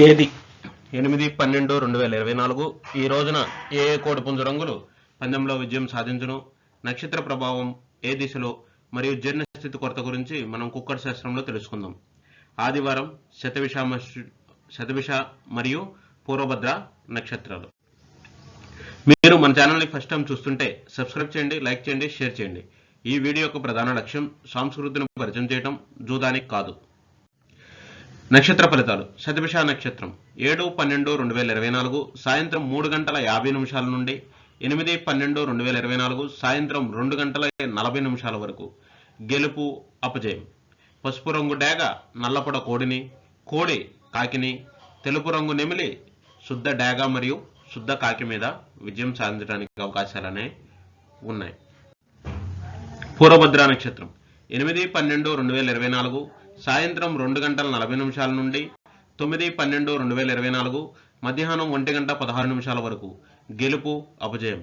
తేదీ? ఎనిమిది పన్నెండు రెండు వేల ఇరవై నాలుగు. ఈ రోజున ఏ ఏ కోడిపుంజు రంగులు పందెంలో విజయం సాధించును? నక్షత్ర ప్రభావం ఏ దిశలో మరియు జీర్ణస్థితి కొరత గురించి మనం కుక్కర్ శాస్త్రంలో తెలుసుకుందాం. ఆదివారం శతవిష శతవిష మరియు పూర్వభద్ర నక్షత్రాలు. మీరు మన ఛానల్ని ఫస్ట్ టైం చూస్తుంటే సబ్స్క్రైబ్ చేయండి లైక్ చేయండి షేర్ చేయండి. ఈ వీడియో యొక్క ప్రధాన లక్ష్యం సంస్కృతిని పరిచయం చేయడం జూదానికి కాదు. నక్షత్ర ఫలితాలు. శతభిష నక్షత్రం. ఏడు పన్నెండు రెండు వేల ఇరవై నాలుగు సాయంత్రం మూడు గంటల యాభై నిమిషాల నుండి ఎనిమిది పన్నెండు రెండు వేల ఇరవై నాలుగు సాయంత్రం రెండు గంటల నలభై నిమిషాల వరకు. గెలుపు అపజయం. పసుపు రంగు డేగ నల్లపొడ కోడిని కోడి కాకిని తెలుపు రంగు నెమిలి శుద్ధ డేగ మరియు శుద్ధ కాకి మీద విజయం సాధించడానికి అవకాశాలనే ఉన్నాయి. పూర్వభద్ర నక్షత్రం. ఎనిమిది పన్నెండు రెండు వేల ఇరవై నాలుగు సాయంత్రం రెండు గంటల నలభై నిమిషాల నుండి తొమ్మిది పన్నెండు రెండు వేల ఇరవై నాలుగు మధ్యాహ్నం ఒంటి గంట పదహారు నిమిషాల వరకు గెలుపు అపజయం.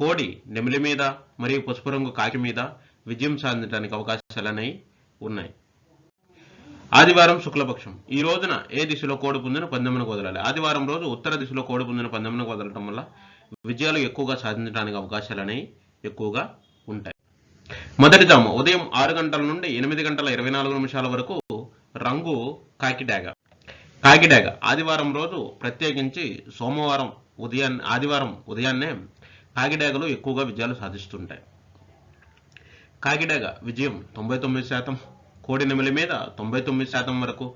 కోడి నెమిలి మీద మరియు పసుపు రంగు కాకి మీద విజయం సాధించడానికి అవకాశాలనేవి ఉన్నాయి. ఆదివారం శుక్లపక్షం. ఈ రోజున ఏ దిశలో కోడి పుంజును పందెమునకు వదలాలి ఆదివారం రోజు ఉత్తర దిశలో కోడి పుంజును పందెమునకు వదలటం వల్ల విజయాలు ఎక్కువగా సాధించడానికి అవకాశాలనేవి ఎక్కువగా ఉంటాయి. మొదటి జాము ఉదయం ఆరు గంటల నుండి ఎనిమిది గంటల ఇరవై నాలుగు నిమిషాల వరకు రంగు కాకిడాగ కాకిడాగ ఆదివారం రోజు ప్రత్యేకించి సోమవారం ఉదయాన్నే ఆదివారం ఉదయాన్నే కాకిడాగలు ఎక్కువగా విజయాలు సాధిస్తుంటాయి. కాకిడాగ విజయం తొంభై తొమ్మిది శాతం కోడి నెమిలి మీద తొంభై తొమ్మిది శాతం వరకు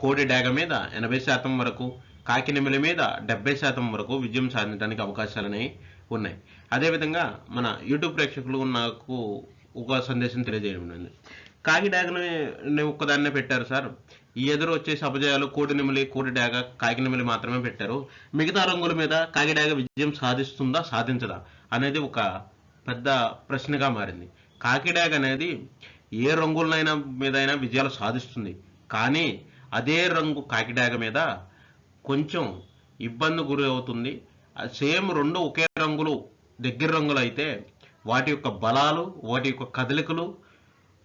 కోడి డాగ మీద ఎనభై శాతం వరకు కాకి నెమిలి మీద డెబ్బై శాతం వరకు విజయం సాధించడానికి అవకాశాలనే ఉన్నాయి. అదేవిధంగా మన యూట్యూబ్ ప్రేక్షకులు నాకు ఒక సందేశం తెలియజేయడం కాకి డాగని ఒక్కదాన్నే పెట్టారు సార్. ఈ ఎదురు వచ్చేసి అపజయాలు కోడి నెమలి కోడి డాగ కాకి నెమిలి మాత్రమే పెట్టారు. మిగతా రంగుల మీద కాకి డాగ విజయం సాధిస్తుందా సాధించదా అనేది ఒక పెద్ద ప్రశ్నగా మారింది. కాకిడాగ్ అనేది ఏ రంగులనైనా మీదైనా విజయాలు సాధిస్తుంది. కానీ అదే రంగు కాకిడాగ మీద కొంచెం ఇబ్బంది గురి అవుతుంది సేమ్ రెండు ఒకే రంగులు దగ్గర రంగులు అయితే వాటి యొక్క బలాలు వాటి యొక్క కదలికలు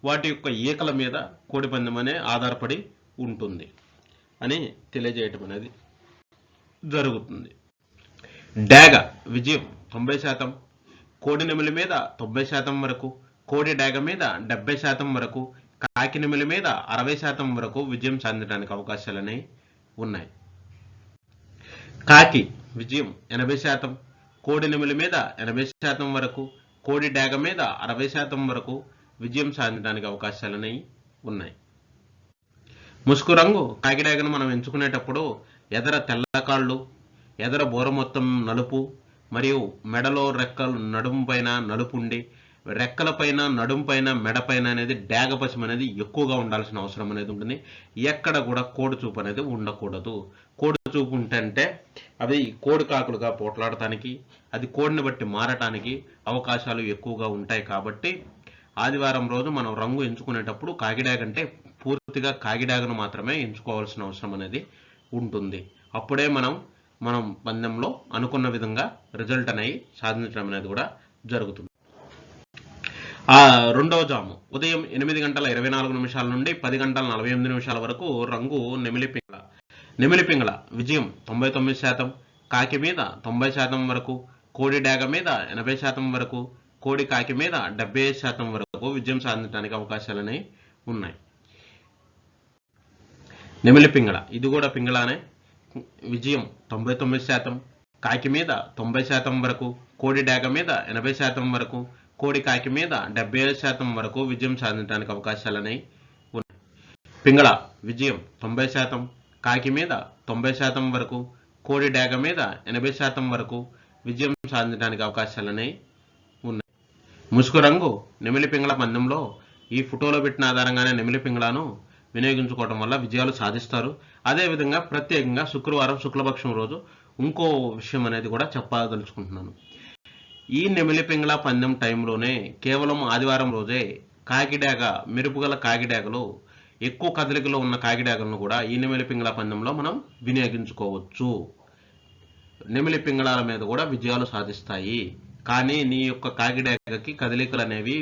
వాటి యొక్క ఈకల మీద కోడిపందెం అనే ఆధారపడి ఉంటుంది అని తెలియజేయటం అనేది జరుగుతుంది. డాగ విజయం తొంభై శాతం కోడి నెమిలి మీద తొంభై శాతం వరకు కోడి డాగ మీద డెబ్బై శాతం వరకు కాకి నెమిలి మీద అరవై శాతం వరకు విజయం సాధించడానికి అవకాశాలనే ఉన్నాయి. కాకి విజయం ఎనభై శాతం కోడి నెమిలి మీద ఎనభై శాతం వరకు కోడి డాగ మీద అరవై శాతం వరకు విజయం సాధించడానికి అవకాశాలనేవి ఉన్నాయి. ముసుగు రంగు కాకిడాగను మనం ఎంచుకునేటప్పుడు ఎదర తెల్ల కాళ్ళు ఎదర బోర మొత్తం నలుపు మరియు మెడలో రెక్కలు నడుము పైన నలుపు రెక్కలపైన రెక్కల పైన నడుము పైన మెడ పైన అనేది డాగ పశం అనేది ఎక్కువగా ఉండాల్సిన అవసరం అనేది ఉంటుంది. ఎక్కడ కూడా కోడి చూపు అనేది ఉండకూడదు. కోడి చూపు ఉంటే అవి కోడి కాకులుగా పోట్లాడటానికి అది కోడిని బట్టి మారటానికి అవకాశాలు ఎక్కువగా ఉంటాయి కాబట్టి ఆదివారం రోజు మనం రంగు ఎంచుకునేటప్పుడు కాకిడాగ అంటే పూర్తిగా కాకిడాగను మాత్రమే ఎంచుకోవాల్సిన అవసరం అనేది ఉంటుంది. అప్పుడే మనం మనం పందెంలో అనుకున్న విధంగా రిజల్ట్ అనేది సాధించడం అనేది కూడా జరుగుతుంది. రెండవ జాము. ఉదయం ఎనిమిది గంటల ఇరవై నాలుగు నిమిషాల నుండి పది గంటల నలభై ఎనిమిది నిమిషాల వరకు రంగు నెమిలి పింగళ నెమిలి పింగళ విజయం తొంభై తొమ్మిది శాతం కాకి మీద తొంభై శాతం వరకు కోడి డాగ మీద ఎనభై శాతం వరకు కోడి కాకి మీద డెబ్బై శాతం వరకు విజయం సాధించడానికి అవకాశాలనే ఉన్నాయి. నెమిలి పింగళ ఇది కూడా పింగళానే. విజయం తొంభై తొమ్మిది శాతం కాకి మీద తొంభై శాతం వరకు కోడి డాగ మీద ఎనభై శాతం వరకు కోడి కాకి మీద డెబ్బై ఐదు శాతం వరకు విజయం సాధించడానికి అవకాశాలనే ఉన్నాయి పింగళ విజయం తొంభై శాతం కాకి మీద తొంభై శాతం వరకు కోడి డేగ మీద ఎనభై శాతం వరకు విజయం సాధించడానికి అవకాశాలనే ఉన్నాయి ముసుగు రంగు నెమిలి పింగళ పందెంలో ఈ ఫోటోలో పెట్టిన ఆధారంగానే నెమిలి పింగళను వినియోగించుకోవడం వల్ల విజయాలు సాధిస్తారు. అదేవిధంగా ప్రత్యేకంగా శుక్రవారం శుక్లపక్షం రోజు ఇంకో విషయం అనేది కూడా చెప్పదలుచుకుంటున్నాను. ఈ నెమిలిపింగళ పందెం టైంలోనే కేవలం ఆదివారం రోజే కాకిడాగ మెరుపుగల కాకిడాగలు ఎక్కువ కదలికలో ఉన్న కాకిడాగలను కూడా ఈ నెమిలిపింగళ పందెంలో మనం వినియోగించుకోవచ్చు. నెమిలిపింగళాల మీద కూడా విజయాలు సాధిస్తాయి. కానీ నీ యొక్క కాకిడాగకి కదలికలు అనేవి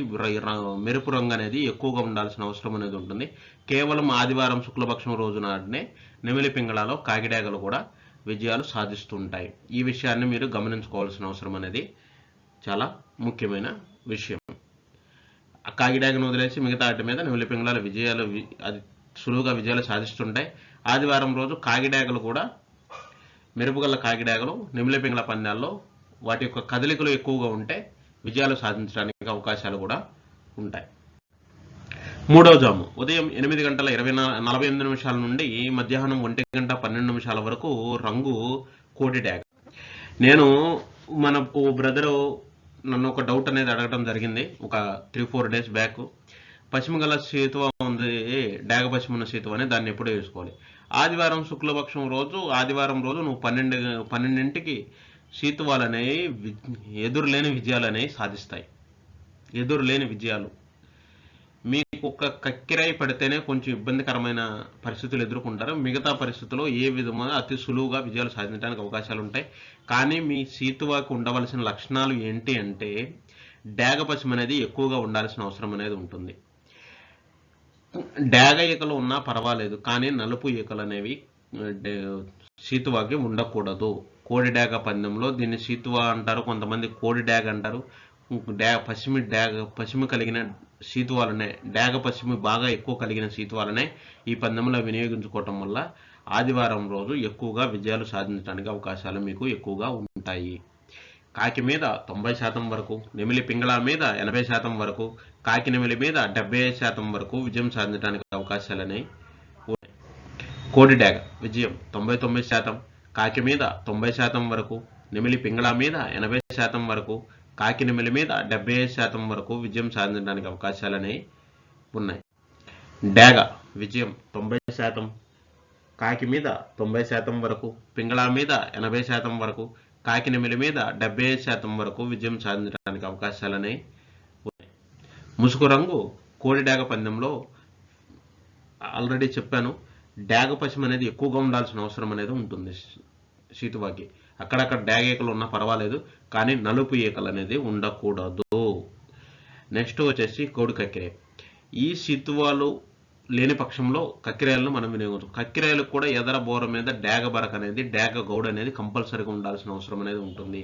మెరుపు రంగు అనేది ఎక్కువగా ఉండాల్సిన అవసరం అనేది ఉంటుంది. కేవలం ఆదివారం శుక్లపక్షం రోజు నాడనే నెమిలి పింగళాలో కాకిడాగలు కూడా విజయాలు సాధిస్తుంటాయి. ఈ విషయాన్ని మీరు గమనించుకోవాల్సిన అవసరం అనేది చాలా ముఖ్యమైన విషయం. ఆ కాకిడాగను వదిలేసి మిగతా వాటి మీద నిమిలిపింగళాల విజయాలు వి- అది సులువుగా విజయాలు సాధిస్తుంటాయి. ఆదివారం రోజు కాకిడాగలు కూడా మెరుపుగల కాకిడాగలు నిమిలిపింగళ పందాల్లో వాటి యొక్క కదలికలు ఎక్కువగా ఉంటే విజయాలు సాధించడానికి అవకాశాలు కూడా ఉంటాయి. మూడవ జాము. ఉదయం ఎనిమిది గంటల ఇరవై నలభై ఎనిమిది నిమిషాల నుండి మధ్యాహ్నం ఒంటి గంట పన్నెండు నిమిషాల వరకు రంగు కోటి డ్యాగ్. నేను మనకు బ్రదరు నన్ను ఒక డౌట్ అనేది అడగడం జరిగింది. ఒక త్రీ ఫోర్ డేస్ బ్యాక్ పశ్చిమ గల సీతువ ఉంది. డాగ పశ్చిమ ఉన్న సీతువ అని దాన్ని ఎప్పుడూ వేసుకోవాలి. ఆదివారం శుక్లపక్షం రోజు ఆదివారం రోజు నువ్వు పన్నెండు పన్నెండింటికి సీతువాలనేవి ఎదురులేని విజయాలు అనేవి సాధిస్తాయి. ఎదురులేని విజయాలు. మీకు ఒక కక్కిరాయి పడితేనే కొంచెం ఇబ్బందికరమైన పరిస్థితులు ఎదుర్కొంటారు. మిగతా పరిస్థితుల్లో ఏ విధమైన అతి సులువుగా విజయాలు సాధించడానికి అవకాశాలు ఉంటాయి కానీ మీ సీతువాకి ఉండవలసిన లక్షణాలు ఏంటి అంటే డాగ పశ్చిమ అనేది ఎక్కువగా ఉండాల్సిన అవసరం అనేది ఉంటుంది. డాగ ఈకలు ఉన్నా పర్వాలేదు కానీ నలుపు ఈకలు అనేవి సీతువాకి ఉండకూడదు. కోడి డాగ పందెంలో దీన్ని సీతువా అంటారు కొంతమంది కోడి డాగ అంటారు. డా పశ్చిమి డాగ పశ్చిమ కలిగిన సీతువాలనే డాగ పశ్చిమి బాగా ఎక్కువ కలిగిన సీతువాలనే ఈ పందెంలో వినియోగించుకోవటం వల్ల ఆదివారం రోజు ఎక్కువగా విజయాలు సాధించడానికి అవకాశాలు మీకు ఎక్కువగా ఉంటాయి. కాకి మీద తొంభై శాతం వరకు నెమిలి పింగళ మీద ఎనభై శాతం వరకు కాకి నెమిలి మీద డెబ్బై ఐదు శాతం వరకు విజయం సాధించడానికి అవకాశాలని కోడి డాగ విజయం తొంభై తొమ్మిది శాతం కాకి మీద తొంభై శాతం వరకు నెమిలి పింగళ మీద ఎనభై శాతం వరకు కాకినమిల మీద డెబ్బై ఐదు శాతం వరకు విజయం సాధించడానికి అవకాశాలని ఉన్నాయి. డాగ విజయం తొంభై శాతం కాకి మీద తొంభై శాతం వరకు పింగళా మీద ఎనభై శాతం వరకు కాకినమిల మీద డెబ్బై ఐదు శాతం వరకు విజయం సాధించడానికి అవకాశాలని ఉన్నాయి. ముసుగు రంగు కోడి డాగ పందెంలో ఆల్రెడీ చెప్పాను డాగ పశ్చిమ అనేది ఎక్కువగా ఉండాల్సిన అవసరం అనేది ఉంటుంది. సీతువాకి అక్కడక్కడ డాగ ఈకలు ఉన్నా పర్వాలేదు కానీ నలుపు ఈకలు అనేది ఉండకూడదు. నెక్స్ట్ వచ్చేసి కోడి కక్కిరే. ఈ సిత్వాలు లేని పక్షంలో కక్కిరాయలను మనం వినియోగించు కక్కిరాయలకు కూడా ఎదర బోర మీద డాగ బరక అనేది డ్యాగ గౌడ్ అనేది కంపల్సరీగా ఉండాల్సిన అవసరం అనేది ఉంటుంది.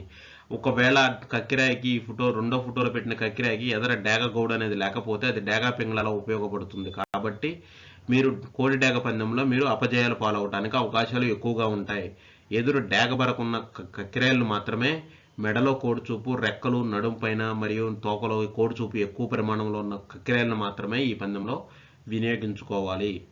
ఒకవేళ కక్కిరాయికి ఈ ఫోటో రెండో ఫోటోలో పెట్టిన కక్కిరాయికి ఎదర డాగ గౌడ్ అనేది లేకపోతే అది డ్యాగా పింగ్లలో ఉపయోగపడుతుంది. కాబట్టి మీరు కోడి డాగ పందెంలో మీరు అపజయాలు పాలవడానికి అవకాశాలు ఎక్కువగా ఉంటాయి. ఎదురు డేగబరకున్న క- మాత్రమే మెడలో కోడిచూపు రెక్కలు నడుం పైన మరియు తోకలో కోడిచూపు ఎక్కువ పరిమాణంలో ఉన్న కక్కిరాయలను మాత్రమే ఈ పందెంలో వినియోగించుకోవాలి.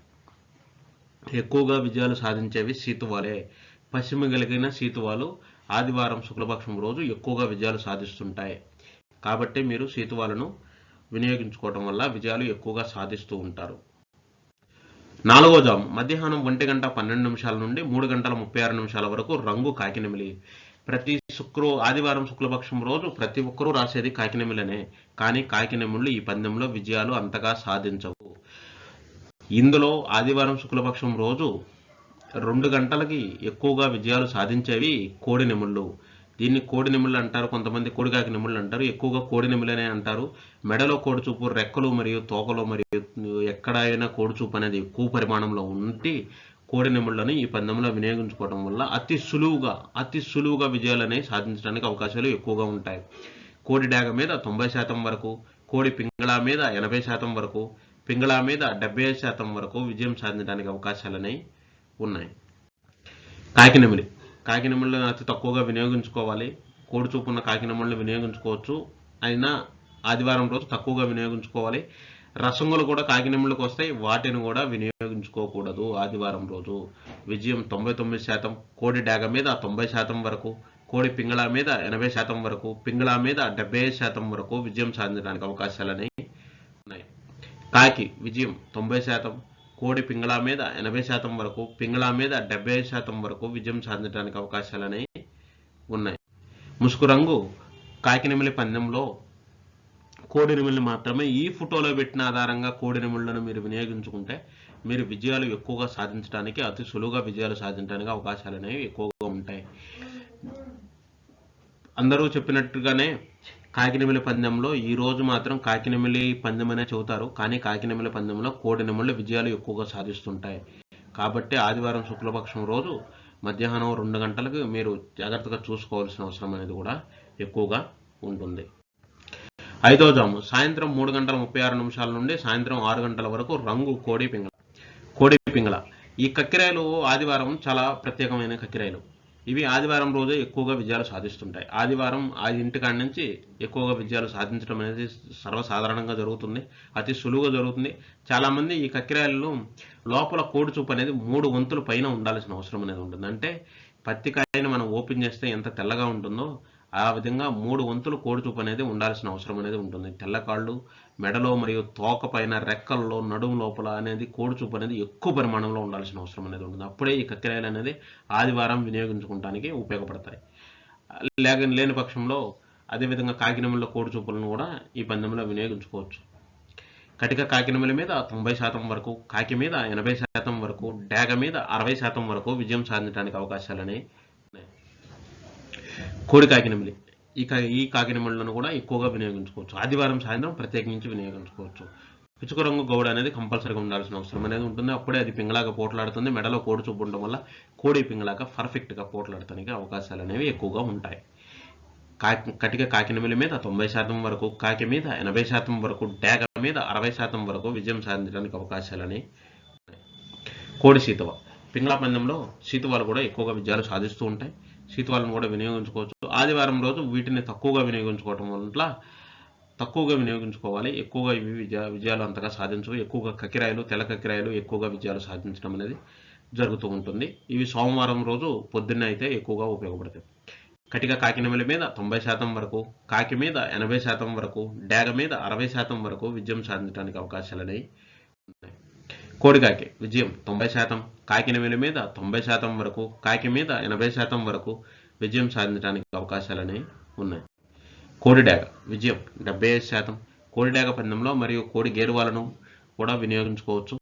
ఎక్కువగా విజయాలు సాధించేవి సీతువాలే. పశ్చిమ కలిగిన సీతువాలు ఆదివారం శుక్లపక్షం రోజు ఎక్కువగా విజయాలు సాధిస్తుంటాయి. కాబట్టి మీరు సీతువాలను వినియోగించుకోవడం వల్ల విజయాలు ఎక్కువగా సాధిస్తూ ఉంటారు. నాలుగో జాము. మధ్యాహ్నం ఒంటి గంట పన్నెండు నిమిషాల నుండి మూడు గంటల ముప్పై ఆరు నిమిషాల వరకు రంగు కాకినెమిలి. ప్రతి శుక్రు ఆదివారం శుక్లపక్షం రోజు ప్రతి ఒక్కరూ రాసేది కాకినెమిలనే. కానీ కాకినెముళ్ళు ఈ పందెంలో విజయాలు అంతగా సాధించవు. ఇందులో ఆదివారం శుక్లపక్షం రోజు రెండు గంటలకి ఎక్కువగా విజయాలు సాధించేవి కోడి నెముళ్ళు దీన్ని కోడి నెముళ్ళు అంటారు కొంతమంది కోడిగాకి నెముళ్ళు అంటారు. ఎక్కువగా కోడి నెములనే అంటారు. మెడలో కోడి చూపు రెక్కలు మరియు తోకలు మరియు ఎక్కడైనా కోడి చూపు అనేది ఎక్కువ పరిమాణంలో ఉండి కోడి నెముళ్ళని ఈ పందెంలో వినియోగించుకోవడం వల్ల అతి సులువుగా అతి సులువుగా విజయాలని సాధించడానికి అవకాశాలు ఎక్కువగా ఉంటాయి. కోడి డాగ మీద తొంభై శాతం వరకు కోడి పింగళా మీద ఎనభై శాతం వరకు పింగళా మీద డెబ్బై శాతం వరకు విజయం సాధించడానికి అవకాశాలని ఉన్నాయి. కాకినెమిలి కాకినెమిళ్ళని అతి తక్కువగా వినియోగించుకోవాలి. కోడి చూపున్న కాకినెమిళ్ళని వినియోగించుకోవచ్చు. అయినా ఆదివారం రోజు తక్కువగా వినియోగించుకోవాలి. రసంగులు కూడా కాకినెమిళ్ళకి వస్తాయి. వాటిని కూడా వినియోగించుకోకూడదు ఆదివారం రోజు. విజయం తొంభై తొమ్మిది శాతం కోడి డాగ మీద తొంభై శాతం వరకు కోడి పింగళ మీద ఎనభై శాతం వరకు పింగళ మీద డెబ్బై శాతం వరకు విజయం సాధించడానికి అవకాశాలని ఉన్నాయి. కాకి విజయం తొంభై శాతం కోడి పింగళా మీద ఎనభై శాతం వరకు పింగళా మీద డెబ్బై శాతం వరకు విజయం సాధించడానికి అవకాశాలనే ఉన్నాయి. ముసుకు రంగు కాకినెమిలి పందెంలో కోడి నెమిళ్ళని మాత్రమే ఈ ఫోటోలో పెట్టిన ఆధారంగా కోడి నెమిళ్ళను మీరు వినియోగించుకుంటే మీరు విజయాలు ఎక్కువగా సాధించడానికి అతి సులువుగా విజయాలు సాధించడానికి అవకాశాలు అనేవి ఎక్కువగా ఉంటాయి. అందరూ చెప్పినట్టుగానే కాకినమిలి పందెంలో ఈ రోజు మాత్రం కాకినమిలి పందెం అనే చెబుతారు. కానీ కాకినమిలి పందెంలో కోడి నెమళ్ళు విజయాలు ఎక్కువగా సాధిస్తుంటాయి. కాబట్టి ఆదివారం శుక్లపక్షం రోజు మధ్యాహ్నం రెండు గంటలకు మీరు జాగ్రత్తగా చూసుకోవాల్సిన అవసరం అనేది కూడా ఎక్కువగా ఉంటుంది. ఐదో జాము. సాయంత్రం మూడు గంటల ముప్పై ఆరు నిమిషాల నుండి సాయంత్రం ఆరు గంటల వరకు రంగు కోడి పింగళ. కోడి పింగళ. ఈ కక్కిరాయలు ఆదివారం చాలా ప్రత్యేకమైన కక్కిరాయలు. ఇవి ఆదివారం రోజు ఎక్కువగా విజయాలు సాధిస్తుంటాయి. ఆదివారం ఆ ఇంటికాడి నుంచి ఎక్కువగా విజయాలు సాధించడం అనేది సర్వసాధారణంగా జరుగుతుంది. అతి సులువుగా జరుగుతుంది. చాలామంది ఈ కక్కిరాయల్లో లోపల కోడి చూపు అనేది మూడు వంతుల పైన ఉండాల్సిన అవసరం అనేది ఉంటుంది. అంటే పత్తికాయని మనం ఓపెన్ చేస్తే ఎంత తెల్లగా ఉంటుందో ఆ విధంగా మూడు వంతులు కోడి చూపు అనేది ఉండాల్సిన అవసరం అనేది ఉంటుంది. తెల్లకాళ్ళు మెడలో మరియు తోక పైన రెక్కల్లో నడుము లోపల అనేది కోడిచూపు అనేది ఎక్కువ పరిమాణంలో ఉండాల్సిన అవసరం అనేది ఉంటుంది. అప్పుడే ఈ కక్కిరాయలు అనేది ఆదివారం వినియోగించుకోవడానికి ఉపయోగపడతాయి. లేక లేని పక్షంలో అదేవిధంగా కాకినెమల కోడిచూపులను కూడా ఈ పందెంలో వినియోగించుకోవచ్చు. కటిక కాకినెమల మీద తొంభై శాతం వరకు కాకి మీద ఎనభై శాతం వరకు డేగ మీద అరవై శాతం వరకు విజయం సాధించడానికి అవకాశాలని ఉన్నాయి. కోడి కాకినెమలి ఈ కా ఈ కాకినెమలను కూడా ఎక్కువగా వినియోగించుకోవచ్చు. ఆదివారం సాయంత్రం ప్రత్యేకించి వినియోగించుకోవచ్చు. పిచుక రంగు గౌడ అనేది కంపల్సరీగా ఉండాల్సిన అవసరం అనేది ఉంటుంది. అప్పుడే అది పింగళాగా పోట్లాడుతుంది. మెడలో కోడి చూపు ఉండడం వల్ల కోడి పింగళాగా పర్ఫెక్ట్గా పోట్లాడటానికి అవకాశాలు అనేవి ఎక్కువగా ఉంటాయి. కాకి కటిక కాకినెమలి మీద తొంభై శాతం వరకు కాకి మీద ఎనభై శాతం వరకు డేగ మీద అరవై శాతం వరకు విజయం సాధించడానికి అవకాశాలని కోడి సీతవ పింగళ పందెంలో సీతవాలు కూడా ఎక్కువగా విజయాలు సాధిస్తూ ఉంటాయి. శీతవాలను కూడా వినియోగించుకోవచ్చు. ఆదివారం రోజు వీటిని తక్కువగా వినియోగించుకోవటం వల్ల తక్కువగా వినియోగించుకోవాలి. ఎక్కువగా ఇవి విజయ విజయాలు అంతగా సాధించవు. ఎక్కువగా కకిరాయలు తెల్ల కకిరాయలు ఎక్కువగా విజయాలు సాధించడం అనేది జరుగుతూ ఉంటుంది. ఇవి సోమవారం రోజు పొద్దున్న అయితే ఎక్కువగా ఉపయోగపడతాయి. కటిక కాకినెమలి మీద తొంభై శాతం వరకు కాకి మీద ఎనభై శాతం వరకు డేగ మీద అరవై శాతం వరకు విజయం సాధించడానికి అవకాశాలు ఉన్నాయి కోడికాకి. విజయం తొంభై శాతం. కాకినెమలి మీద తొంభై శాతం వరకు కాకి మీద ఎనభై శాతం వరకు విజయం సాధించడానికి అవకాశాలని ఉన్నాయి. కోడిడాగ విజయం డెబ్బై ఐదు శాతం. కోడిడాగ పందెంలో మరియు కోడి గేరువాలను కూడా వినియోగించుకోవచ్చు.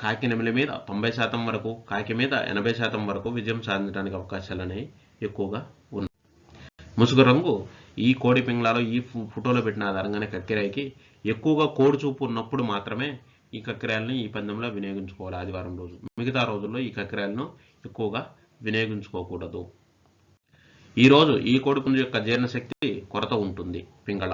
కాకి మీద తొంభై శాతం వరకు కాకి మీద ఎనభై శాతం వరకు విజయం సాధించడానికి అవకాశాలని ఎక్కువగా ఉన్నాయి. ముసుగు రంగు ఈ కోడి పింగ్లాలో ఈ ఫోటోలో పెట్టిన ఆధారంగానే కక్కిరాయికి ఎక్కువగా కోడి చూపు ఉన్నప్పుడు మాత్రమే ఈ కక్కిరాయలను ఈ పందెంలో వినియోగించుకోవాలి ఆదివారం రోజు. మిగతా రోజుల్లో ఈ కక్కిరాయలను ఎక్కువగా వినియోగించుకోకూడదు. ఈ రోజు ఈ కోడిపుంజు యొక్క జీర్ణశక్తి కొరత ఉంటుంది పింగళ.